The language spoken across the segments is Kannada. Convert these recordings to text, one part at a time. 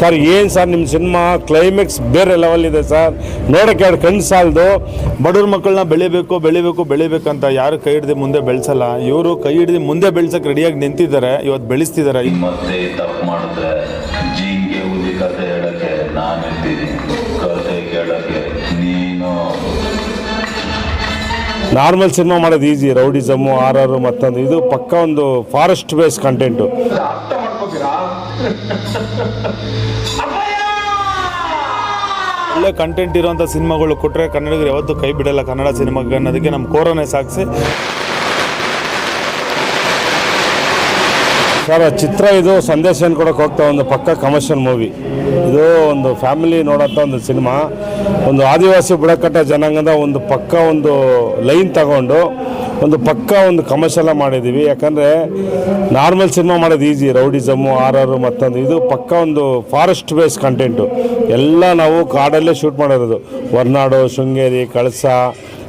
ಸರ್ ಏನು ಸರ್ ನಿಮ್ಮ ಸಿನಿಮಾ ಕ್ಲೈಮ್ಯಾಕ್ಸ್ ಬೇರೆ ಲೆವೆಲ್ ಇದೆ ಸರ್ ನೋಡೋಕ್ಕೆ ಎರಡು ಕಣ್ಣು ಸಾಲದು ಬಡವ್ರ ಮಕ್ಕಳನ್ನ ಬೆಳಿಬೇಕು ಬೆಳಿಬೇಕು ಬೆಳಿಬೇಕಂತ ಯಾರು ಕೈ ಹಿಡ್ದು ಮುಂದೆ ಬೆಳೆಸಲ್ಲ. ಇವರು ಕೈ ಹಿಡ್ದು ಮುಂದೆ ಬೆಳ್ಸಕ್ಕೆ ರೆಡಿಯಾಗಿ ನಿಂತಿದ್ದಾರೆ. ಇವತ್ತು ಬೆಳೆಸ್ತಿದ್ದಾರೆ. ಮತ್ತೆ ತಪ್ಪು ಮಾಡಿದ್ರೆ ಜೀನ್ಗೆ ಉದಿಕತೆ ಹೇಳಕ್ಕೆ ನಾನಿರ್ತೀನಿ ನಾರ್ಮಲ್ ಸಿನಿಮಾ ಮಾಡೋದು ಈಸಿ, ರೌಡಿಸಮು ಆರ್ ಆರ್ ಮತ್ತೊಂದು, ಇದು ಪಕ್ಕ ಒಂದು ಫಾರೆಸ್ಟ್ ಬೇಸ್ ಕಂಟೆಂಟು. ಒಳ್ಳೆ ಕಂಟೆಂಟ್ ಇರುವಂಥ ಸಿನಿಮಾಗಳು ಕೊಟ್ಟರೆ ಕನ್ನಡಿಗರು ಯಾವತ್ತೂ ಕೈ ಬಿಡಲ್ಲ ಕನ್ನಡ ಸಿನಿಮಾಗೆ ಅನ್ನೋದಕ್ಕೆ ನಮ್ಮ ಕೋರನೇ ಸಾಕ್ಷಿ ಸರ್ ಚಿತ್ರ ಇದು ಸಂದೇಶ ಏನು ಕೊಡೋಕೆ ಹೋಗ್ತಾ ಒಂದು ಪಕ್ಕ ಕಮರ್ಷಿಯಲ್ ಮೂವಿ ಇದು ಒಂದು ಫ್ಯಾಮಿಲಿ ನೋಡೋಂಥ ಒಂದು ಸಿನಿಮಾ ಒಂದು ಆದಿವಾಸಿ ಬುಡಕಟ್ಟ ಜನಾಂಗದ ಒಂದು ಪಕ್ಕ ಒಂದು ಲೈನ್ ತಗೊಂಡು ಒಂದು ಪಕ್ಕ ಒಂದು ಕಮರ್ಷಿಯಲ್ ಮಾಡಿದ್ದೀವಿ ಯಾಕಂದರೆ ನಾರ್ಮಲ್ ಸಿನಿಮಾ ಮಾಡೋದು ಈಸಿ ರೌಡಿಸಮು ಆರ್ ಆರು ಮತ್ತೊಂದು. ಇದು ಪಕ್ಕ ಒಂದು ಫಾರೆಸ್ಟ್ ಬೇಸ್ ಕಂಟೆಂಟು ಎಲ್ಲ ನಾವು ಕಾಡಲ್ಲೇ ಶೂಟ್ ಮಾಡಿರೋದು. ಹೊರ್ನಾಡು, ಶೃಂಗೇರಿ, ಕಳಸ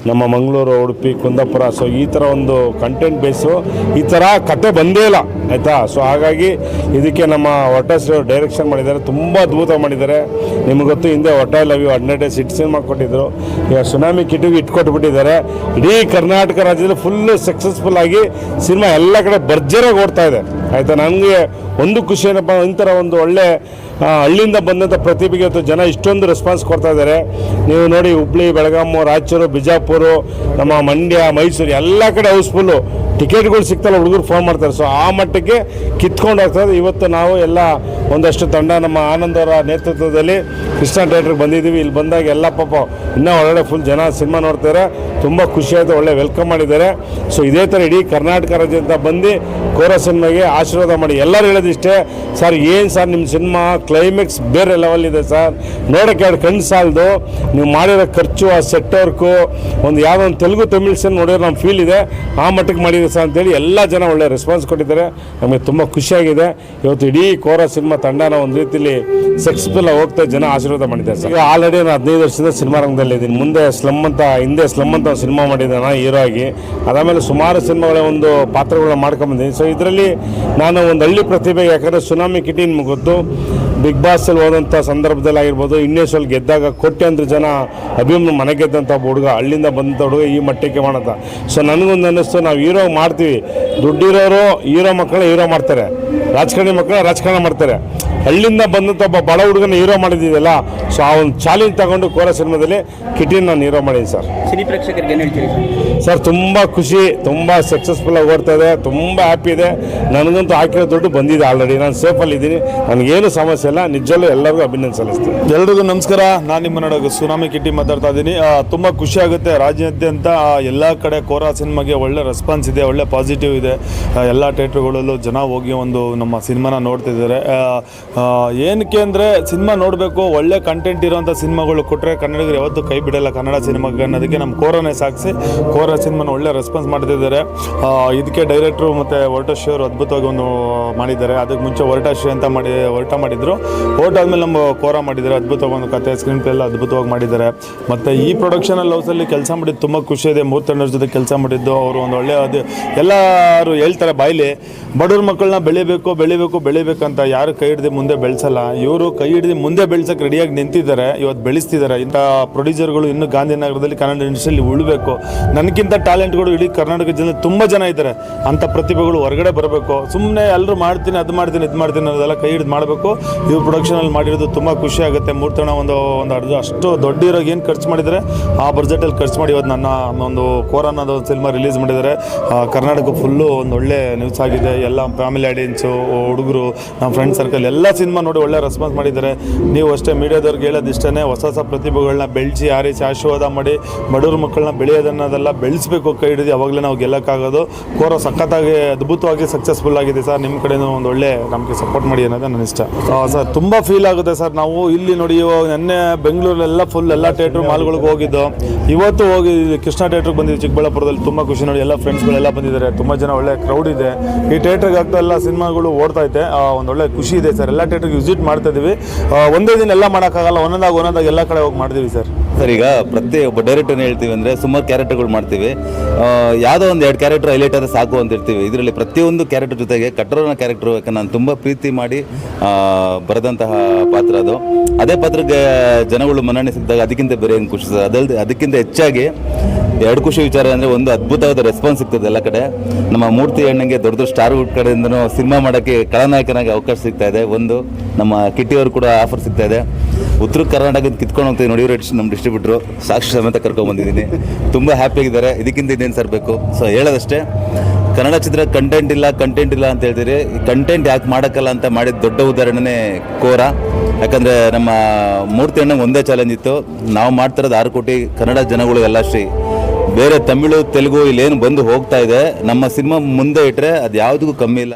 ನಮ್ಮ ಮಂಗಳೂರು, ಉಡುಪಿ, ಕುಂದಾಪುರ ಸೊ ಈ ಥರ ಒಂದು ಕಂಟೆಂಟ್ ಬೇಸು ಈ ಥರ ಕತೆ ಬಂದೇ ಇಲ್ಲ, ಆಯಿತಾ? ಸೊ ಹಾಗಾಗಿ ಇದಕ್ಕೆ ನಮ್ಮ ಹೊಟ್ಟಶ್ರೀ ಡೈರೆಕ್ಷನ್ ಮಾಡಿದ್ದಾರೆ, ತುಂಬ ಅದ್ಭುತ ಮಾಡಿದ್ದಾರೆ. ನಿಮ್ಗೆ ಗೊತ್ತು, ಹಿಂದೆ ಹೊಟ್ಟೆ love you hundred days hit cinema ಕೊಟ್ಟಿದ್ರು. ಈಗ ಸುನಾಮಿ ಕಿಟಿಗೆ ಇಟ್ಕೊಟ್ಬಿಟ್ಟಿದ್ದಾರೆ. ಇಡೀ ಕರ್ನಾಟಕ ರಾಜ್ಯದಲ್ಲಿ ಫುಲ್ಲು ಸಕ್ಸಸ್ಫುಲ್ ಆಗಿ ಸಿನಿಮಾ ಎಲ್ಲ ಕಡೆ ಭರ್ಜರಿಯಾಗಿ ಓಡ್ತಾ ಇದೆ. ಆಯಿತಾ? ನನಗೆ ಒಂದು ಖುಷಿ ಏನಪ್ಪ ಇಂಥರ ಒಂದು ಒಳ್ಳೆ ಹಳ್ಳಿಯಿಂದ ಬಂದಂಥ ಪ್ರತಿಭೆಗೆ ಅಥವಾ ಜನ ಇಷ್ಟೊಂದು ರೆಸ್ಪಾನ್ಸ್ ಕೊಡ್ತಾ ಇದ್ದಾರೆ. ನೀವು ನೋಡಿ ಹುಬ್ಳಿ ಬೆಳಗಾಮು ರಾಯಚೂರು, ಬಿಜಾಪುರು, ನಮ್ಮ ಮಂಡ್ಯ, ಮೈಸೂರು, ಎಲ್ಲ ಕಡೆ ಹೌಸ್ಫುಲ್ಲು ಟಿಕೆಟ್ಗಳು ಸಿಗ್ತಲ್ಲ, ಹುಡುಗರು ಫೋನ್ ಮಾಡ್ತಾರೆ. ಸೊ ಆ ಮಟ್ಟಕ್ಕೆ ಕಿತ್ಕೊಂಡು ಹೋಗ್ತದೆ ಇವತ್ತು ನಾವು ಎಲ್ಲ ಒಂದಷ್ಟು ತಂಡ, ನಮ್ಮ ಆನಂದವರ ನೇತೃತ್ವದಲ್ಲಿ ಕೃಷ್ಣ ಥಿಯೇಟ್ರಿಗೆ ಬಂದಿದ್ದೀವಿ. ಇಲ್ಲಿ ಬಂದಾಗ ಎಲ್ಲ ಪಾಪ ಇನ್ನೂ ಒಳಗಡೆ ಫುಲ್ ಜನ ಸಿನಿಮಾ ನೋಡ್ತಾರೆ ತುಂಬ ಖುಷಿಯಾಯಿತು ಒಳ್ಳೆ ವೆಲ್ಕಮ್ ಮಾಡಿದ್ದಾರೆ. ಸೊ ಇದೇ ಥರ ಇಡೀ ಕರ್ನಾಟಕ ರಾಜ್ಯದಿಂದ ಬಂದು ಕೋರ ಸಿನಿಮಾಗೆ ಆಶೀರ್ವಾದ ಮಾಡಿ. ಎಲ್ಲರೂ ಹೇಳೋದಿಷ್ಟೇ ಸರ್, ಏನು ಸರ್ ನಿಮ್ಮ ಸಿನಿಮಾ ಕ್ಲೈಮ್ಯಾಕ್ಸ್ ಬೇರೆ ಲೆವೆಲ್ ಇದೆ ಸರ್. ನೋಡೋಕ್ಕೆ ಎರಡು ಕಣ್ಣು ಸಾಲದು. ನೀವು ಮಾಡಿರೋ ಖರ್ಚು, ಆ ಸೆಟ್ ವರ್ಕು ಒಂದು ಯಾವುದೋ ತೆಲುಗು, ತಮಿಳ್ ಸಿನಿಮಾ ನೋಡಿದ್ರೆ ನಮ್ಮ ಫೀಲ್ ಇದೆ. ಆ ಮಟ್ಟಕ್ಕೆ ಮಾಡಿದೆ ಸರ್ ಅಂತೇಳಿ ಎಲ್ಲ ಜನ ಒಳ್ಳೆ ರೆಸ್ಪಾನ್ಸ್ ಕೊಟ್ಟಿದ್ದಾರೆ. ನಮಗೆ ತುಂಬ ಖುಷಿಯಾಗಿದೆ. ಇವತ್ತು ಇಡೀ ಕೋರ ಸಿನಿಮಾ ತಂಡನ ಒಂದು ರೀತಿಯಲ್ಲಿ ಸಕ್ಸಸ್ಫುಲ್ ಹೋಗ್ತಾ ಜನ ಆಶೀರ್ವಾದ ಮಾಡಿದ್ದಾರೆ ಸರ್. ಈಗ ಆಲ್ರೆಡಿ ನಾನು ಹದಿನೈದು ವರ್ಷದಿಂದ ಸಿನಿಮಾ ರಂಗದಲ್ಲಿ ಇದ್ದೀನಿ ಮುಂದೆ ಸ್ಲಮ್ ಅಂತ, ಹಿಂದೆ ಸ್ಲಮ್ ಅಂತ ಒಂದು ಸಿನಿಮಾ ಮಾಡಿದ್ದೆ ನಾನು ಹೀರೋ ಆಗಿ. ಅದಾದಮೇಲೆ ಸುಮಾರು ಸಿನಿಮಾಗಳ ಒಂದು ಪಾತ್ರಗಳನ್ನ ಮಾಡ್ಕೊಂಬಂದಿದ್ದೀನಿ. ಸೊ ಇದರಲ್ಲಿ ನಾನು ಒಂದು ಹಳ್ಳಿ ಪ್ರತಿಭೆ ಯಾಕಂದರೆ ಸುನಾಮಿ ಕಿಟಿ ಮುಗಿದು ಬಿಗ್ ಬಾಸಲ್ಲಿ ಹೋದಂಥ ಸಂದರ್ಭದಲ್ಲಿ ಆಗಿರ್ಬೋದು ಇನ್ನೇಶ್ವಲ್ಲಿ ಗೆದ್ದಾಗ ಕೋಟ್ಯಾಂತರ ಜನ ಅಭಿಮಾನ ಮನೆ ಗೆದ್ದಂಥ ಒಬ್ಬ ಹುಡುಗ, ಹಳ್ಳಿಯಿಂದ ಬಂದಂಥ ಹುಡುಗ ಈ ಮಟ್ಟಕ್ಕೆ ಮಾಡತ್ತ ಸೊ ನನಗೊಂದು ಅನ್ನಿಸ್ತು, ನಾವು ಹೀರೋ ಮಾಡ್ತೀವಿ. ದುಡ್ಡಿರೋರು ಹೀರೋ ಮಕ್ಕಳು ಹೀರೋ ಮಾಡ್ತಾರೆ. ರಾಜಕಾರಣಿ ಮಕ್ಕಳ ರಾಜಕಾರಣ ಮಾಡ್ತಾರೆ. ಹಳ್ಳಿಯಿಂದ ಬಂದಂಥ ಒಬ್ಬ ಬಡ ಹುಡುಗನ ಹೀರೋ ಮಾಡಿದ್ದೀವಲ್ಲ ಸೊ ಆ ಒಂದು ಚಾಲೆಂಜ್ ತಗೊಂಡು ಕೋರ ಸಿನಿಮಾದಲ್ಲಿ ಕಿಟಿನ ನಾನು ಹೀರೋ ಮಾಡಿದ್ದೀನಿ ಸರ್. ಸಿನಿ ಪ್ರೇಕ್ಷಕರಿಗೆ ಏನು ಹೇಳ್ತೀರಿ ಸರ್? ಸರ್ ತುಂಬ ಖುಷಿ ತುಂಬ ಸಕ್ಸಸ್ಫುಲ್ ಆಗಿ ಓಡ್ತಾ ಇದೆ ತುಂಬ ಹ್ಯಾಪಿ ಇದೆ. ನನಗಂತೂ ಹಾಕಿರೋ ದುಡ್ಡು ಬಂದಿದೆ ಆಲ್ರೆಡಿ ನಾನು ಸೇಫಲ್ಲಿ ಇದ್ದೀನಿ. ನನಗೇನು ಸಮಸ್ಯೆ ಇಲ್ಲ ನಿಜಲ್ಲೂ ಎಲ್ಲರಿಗೂ ಅಭಿನಂದನೆ ಸಲ್ಲಿಸ್ತೀನಿ. ಎಲ್ರಿಗೂ ನಮಸ್ಕಾರ. ನಾನು ನಿಮ್ಮ ನಡುವೆ ಸುನಾಮಿ ಕಿಟ್ಟಿ ಮಾತಾಡ್ತಾ ಇದ್ದೀನಿ. ತುಂಬ ಖುಷಿ ಆಗುತ್ತೆ. ರಾಜ್ಯಾದ್ಯಂತ ಎಲ್ಲ ಕಡೆ ಕೋರಾ ಸಿನಿಮಾಗೆ ಒಳ್ಳೆ ರೆಸ್ಪಾನ್ಸ್ ಇದೆ ಒಳ್ಳೆ ಪಾಸಿಟಿವ್ ಇದೆ. ಎಲ್ಲ ಥಿಯೇಟ್ರುಗಳಲ್ಲೂ ಜನ ಹೋಗಿ ಒಂದು ನಮ್ಮ ಸಿನಿಮಾನ ನೋಡ್ತಿದ್ದಾರೆ. ಏನಕ್ಕೆ ಅಂದರೆ ಸಿನಿಮಾ ನೋಡಬೇಕು, ಒಳ್ಳೆ ಕಂಟೆಂಟ್ ಇರೋಂಥ ಸಿನಿಮಾಗಳು ಕೊಟ್ಟರೆ ಕನ್ನಡಿಗರು ಯಾವತ್ತೂ ಕೈ ಬಿಡಲ್ಲ ಕನ್ನಡ ಸಿನಿಮಾಗೆ ಅನ್ನೋದಕ್ಕೆ ನಮ್ಮ ಕೋರನೇ ಸಾಕ್ಷಿ ಕೋರ ಸಿನಿಮಾನ ಒಳ್ಳೆ ರೆಸ್ಪಾನ್ಸ್ ಮಾಡ್ತಿದ್ದಾರೆ. ಇದಕ್ಕೆ ಡೈರೆಕ್ಟ್ರು ಮತ್ತು ಹೊರಟಶ್ರೀ ಅವರು ಅದ್ಭುತವಾಗಿ ಒಂದು ಮಾಡಿದ್ದಾರೆ. ಅದಕ್ಕೆ ಮುಂಚೆ ಹೊರಟಶ್ರೀ ಅಂತ ಮಾಡಿ ಹೊರಟ ಮಾಡಿದ್ರು. ಹೊರಟಾದ್ಮೇಲೆ ನಮ್ಮ ಕೋರ ಮಾಡಿದ್ದಾರೆ. ಅದ್ಭುತವಾಗಿ ಒಂದು ಕತೆ ಸ್ಕ್ರೀನ್ ಪ್ಲೇ ಎಲ್ಲ ಅದ್ಭುತವಾಗಿ ಮಾಡಿದ್ದಾರೆ. ಮತ್ತು ಈ ಪ್ರೊಡಕ್ಷನಲ್ಲಿ ಹೌಸಲ್ಲಿ ಕೆಲಸ ಮಾಡಿದ್ದು ತುಂಬ ಖುಷಿ ಇದೆ. ಮೂರು ತಂಡದ ಜೊತೆ ಕೆಲಸ ಮಾಡಿದ್ದು, ಅವರು ಒಂದು ಒಳ್ಳೆಯ ಅದು, ಎಲ್ಲರೂ ಹೇಳ್ತಾರೆ ಬಾಯಿಲಿ, ಬಡವ್ರ ಮಕ್ಕಳನ್ನ ಬೆಳಿಬೇಕು ಬೆಳಿಬೇಕು ಬೆಳಿಬೇಕು ಬೆಳಿಬೇಕಂತ ಯಾರು ಕೈ ಹಿಡ್ದು ಮುಂದೆ ಬೆಳೆಸಲ್ಲ. ಇವರು ಕೈ ಹಿಡ್ದು ಮುಂದೆ ಬೆಳೆಸಕ್ಕೆ ರೆಡಿಯಾಗಿ ನಿಂತಿದ್ದಾರೆ ಇವತ್ತು ಬೆಳೆಸ್ತಿದ್ದಾರೆ. ಇಂಥ ಪ್ರೊಡ್ಯೂಸರ್ಗಳು ಇನ್ನೂ ಗಾಂಧಿನಗರದಲ್ಲಿ ಕನ್ನಡ ಇಂಡಸ್ಟ್ರಿಯಲ್ಲಿ ಉಳಬೇಕು. ನನಗಿಂತ ಟ್ಯಾಲೆಂಟ್ಗಳು ಇಡೀ ಕರ್ನಾಟಕ ಜನ ತುಂಬ ಜನ ಇದ್ದಾರೆ. ಅಂಥ ಪ್ರತಿಭೆಗಳು ಹೊರಗಡೆ ಬರಬೇಕು. ಸುಮ್ಮನೆ ಎಲ್ಲರೂ ಮಾಡ್ತೀನಿ ಅದು ಮಾಡ್ತೀನಿ ಇದು ಮಾಡ್ತೀನಿ ಅನ್ನೋದೆಲ್ಲ ಕೈ ಹಿಡಿದು ಮಾಡಬೇಕು. ಇವ್ರು ಪ್ರೊಡಕ್ಷನಲ್ಲಿ ಮಾಡಿರೋದು ತುಂಬ ಖುಷಿ ಆಗುತ್ತೆ. ಮೂರ್ತಣ ಒಂದು ಒಂದು ಅರ್ಧ ಅಷ್ಟು ದೊಡ್ಡ ಇರೋಗೆ ಏನು ಖರ್ಚು ಮಾಡಿದರೆ ಆ ಬಜೆಟಲ್ಲಿ ಖರ್ಚು ಮಾಡಿ ಇವತ್ತು ನನ್ನ ಒಂದು ಕೋರ ಅನ್ನೋದು ಸಿನಿಮಾ ರಿಲೀಸ್ ಮಾಡಿದ್ದಾರೆ. ಆ, ಕರ್ನಾಟಕ ಫುಲ್ಲು ಒಂದು ಒಳ್ಳೆ ನ್ಯೂಸ್ ಆಗಿದೆ. ಎಲ್ಲ ಫ್ಯಾಮಿಲಿ ಆಡಿಯನ್ಸು ಹುಡುಗರು ನಮ್ಮ ಫ್ರೆಂಡ್ ಸರ್ಕಲ್ ಎಲ್ಲ ಸಿನಿಮಾ ನೋಡಿ ಒಳ್ಳೆ ರೆಸ್ಪಾನ್ಸ್ ಮಾಡಿದ್ದಾರೆ. ನೀವು ಅಷ್ಟೇ ಮೀಡಿಯಾದವ್ರಿಗೆ ಹೇಳೋದು ಇಷ್ಟೇ ಹೊಸ ಹೊಸ ಪ್ರತಿಭೆಗಳನ್ನ ಬೆಳೆಸಿ, ಆರಿಸಿ, ಆಶೀರ್ವಾದ ಮಾಡಿ, ಬಡವ್ರ ಮಕ್ಕಳನ್ನ ಬೆಳೆಯೋದನ್ನೋದೆಲ್ಲ ಬೆಳೆಸಬೇಕು ಕೈ ಹಿಡಿದು ಅವಾಗಲೇ ನಾವು ಗೆಲ್ಲಕ್ಕಾಗೋದು. ಕೋರೋ ಸಖತ್ತಾಗಿ, ಅದ್ಭುತವಾಗಿ ಸಕ್ಸಸ್ಫುಲ್ ಆಗಿದೆ ಸರ್. ನಿಮ್ಮ ಕಡೆಯೂ ಒಂದು ಒಳ್ಳೆ ನಮಗೆ ಸಪೋರ್ಟ್ ಮಾಡಿ ಅನ್ನೋದು ನನ್ನ ಇಷ್ಟ. ಸರ್, ತುಂಬ ಫೀಲ್ ಆಗುತ್ತೆ ಸರ್. ನಾವು ಇಲ್ಲಿ ನೋಡಿ ನೆನ್ನೆ ಬೆಂಗಳೂರಲ್ಲೆಲ್ಲ ಫುಲ್ ಎಲ್ಲ ಥಿಯೇಟ್ರ್ ಮಾಲ್ಗಳಿಗೆ ಹೋಗಿದ್ದು. ಇವತ್ತು ಹೋಗಿ ಕೃಷ್ಣ ಥಿಯೇಟ್ರಿಗೆ ಬಂದಿದ್ದು ಚಿಕ್ಕಬಳ್ಳಾಪುರದಲ್ಲಿ. ತುಂಬ ಖುಷಿ ನೋಡಿ ಎಲ್ಲ ಫ್ರೆಂಡ್ಸ್ಗಳೆಲ್ಲ ಬಂದಿದ್ದಾರೆ. ತುಂಬ ಜನ ಒಳ್ಳೆ ಕ್ರೌಡ್ ಇದೆ. ಈ ಥಿಯೇಟ್ರಿಗೆ ಆಗ್ತಾ ಎಲ್ಲ ಸಿನಿಮಾಗಳು ಐತೆ ಆ, ಒಂದೊಳ್ಳೆ ಖುಷಿ ಇದೆ ಸರ್. ಎಲ್ಲ ಥಿಯೇಟ್ರಿಗೆ ವಿಸಿಟ್ ಮಾಡ್ತಾ ಇದ್ದೀವಿ ಒಂದೇ ದಿನ ಎಲ್ಲ ಮಾಡೋಕ್ಕಾಗಲ್ಲ ಒಂದೊಂದಾಗ ಒಂದೊಂದಾಗ ಎಲ್ಲ ಕಡೆ ಹೋಗಿ ಮಾಡ್ತೀವಿ ಸರ್. ಸರ್ ಈಗ ಪ್ರತಿ ಒಬ್ಬ ಡೈರೆಕ್ಟರ್ ಹೇಳ್ತೀವಿ ಅಂದರೆ ಸುಮಾರು ಕ್ಯಾರೆಕ್ಟರ್ಗಳು ಮಾಡ್ತೀವಿ. ಯಾವುದೋ ಒಂದು ಎರಡು ಕ್ಯಾರೆಕ್ಟರ್ ಹೈಲೈಟ್ ಆದರೆ ಸಾಕು ಅಂತ ಇರ್ತೀವಿ ಇದರಲ್ಲಿ ಪ್ರತಿಯೊಂದು ಕ್ಯಾರೆಕ್ಟರ್ ಜೊತೆಗೆ ಕಟ್ಟರೋನ ಕ್ಯಾರೆಕ್ಟರ್ ಯಾಕೆ ನಾನು ತುಂಬ ಪ್ರೀತಿ ಮಾಡಿ ಬರೆದಂತಹ ಪಾತ್ರ ಅದು. ಅದೇ ಪಾತ್ರಕ್ಕೆ ಜನಗಳು ಮನ್ನಣೆ ಸಿಕ್ಕಿದಾಗ ಅದಕ್ಕಿಂತ ಬೇರೆ ಏನು ಖುಷಿ ಸರ್? ಅದಲ್ಲದೆ ಅದಕ್ಕಿಂತ ಹೆಚ್ಚಾಗಿ ಎರಡು ಖುಷಿ ವಿಚಾರ ಅಂದರೆ ಒಂದು ಅದ್ಭುತವಾದ ರೆಸ್ಪಾನ್ಸ್ ಸಿಗ್ತದೆ ಎಲ್ಲ ಕಡೆ. ನಮ್ಮ ಮೂರ್ತಿ ಅಣ್ಣಂಗೆ ದೊಡ್ಡ ದೊಡ್ಡ ಸ್ಟಾರ್ ಹುಡ್ ಕಡೆಯಿಂದನೂ ಸಿನಿಮಾ ಮಾಡೋಕ್ಕೆ ಖಳನಾಯಕನಾಗಿ ಅವಕಾಶ ಸಿಗ್ತಾ ಇದೆ. ಒಂದು, ನಮ್ಮ ಕಿಟ್ಟಿಯವರು ಕೂಡ ಆಫರ್ ಸಿಗ್ತಾ ಇದೆ. ಉತ್ತರ ಕರ್ನಾಟಕದ ಕಿತ್ಕೊಂಡು ಹೋಗ್ತೀವಿ ನೋಡಿ ನಮ್ಮ ಡಿಸ್ಟ್ರಿಬ್ಯೂಟ್ರು ಸಾಕ್ಷಿ ಸಮೇತ ಕರ್ಕೊಂಡು ಬಂದಿದ್ದೀನಿ. ತುಂಬ ಹ್ಯಾಪಿಯಾಗಿದ್ದಾರೆ ಇದಕ್ಕಿಂತ ಇನ್ನೇನು ಸರ್ ಬೇಕು? ಸೊ ಹೇಳೋದಷ್ಟೇ, ಕನ್ನಡ ಚಿತ್ರ ಕಂಟೆಂಟ್ ಇಲ್ಲ ಕಂಟೆಂಟ್ ಇಲ್ಲ ಅಂತ ಹೇಳ್ತೀರಿ. ಕಂಟೆಂಟ್ ಯಾಕೆ ಮಾಡೋಕ್ಕಲ್ಲ ಅಂತ ಮಾಡಿದ ದೊಡ್ಡ ಉದಾಹರಣೆನೇ ಕೋರ. ಯಾಕಂದರೆ ನಮ್ಮ ಮೂರ್ತಿ ಅಣ್ಣಂಗೆ ಒಂದೇ ಚಾಲೆಂಜ್ ಇತ್ತು. ನಾವು ಮಾಡ್ತಿರೋದು ಆರು ಕೋಟಿ ಕನ್ನಡ ಜನಗಳಿಗೆಲ್ಲ ಅಷ್ಟೇ ಬೇರೆ ತಮಿಳು, ತೆಲುಗು ಇಲ್ಲೇನು ಬಂದು ಹೋಗ್ತಾ ಇದೆ. ನಮ್ಮ ಸಿನಿಮಾ ಮುಂದೆ ಇಟ್ಟರೆ ಅದು ಯಾವುದಕ್ಕೂ ಕಮ್ಮಿ ಇಲ್ಲ.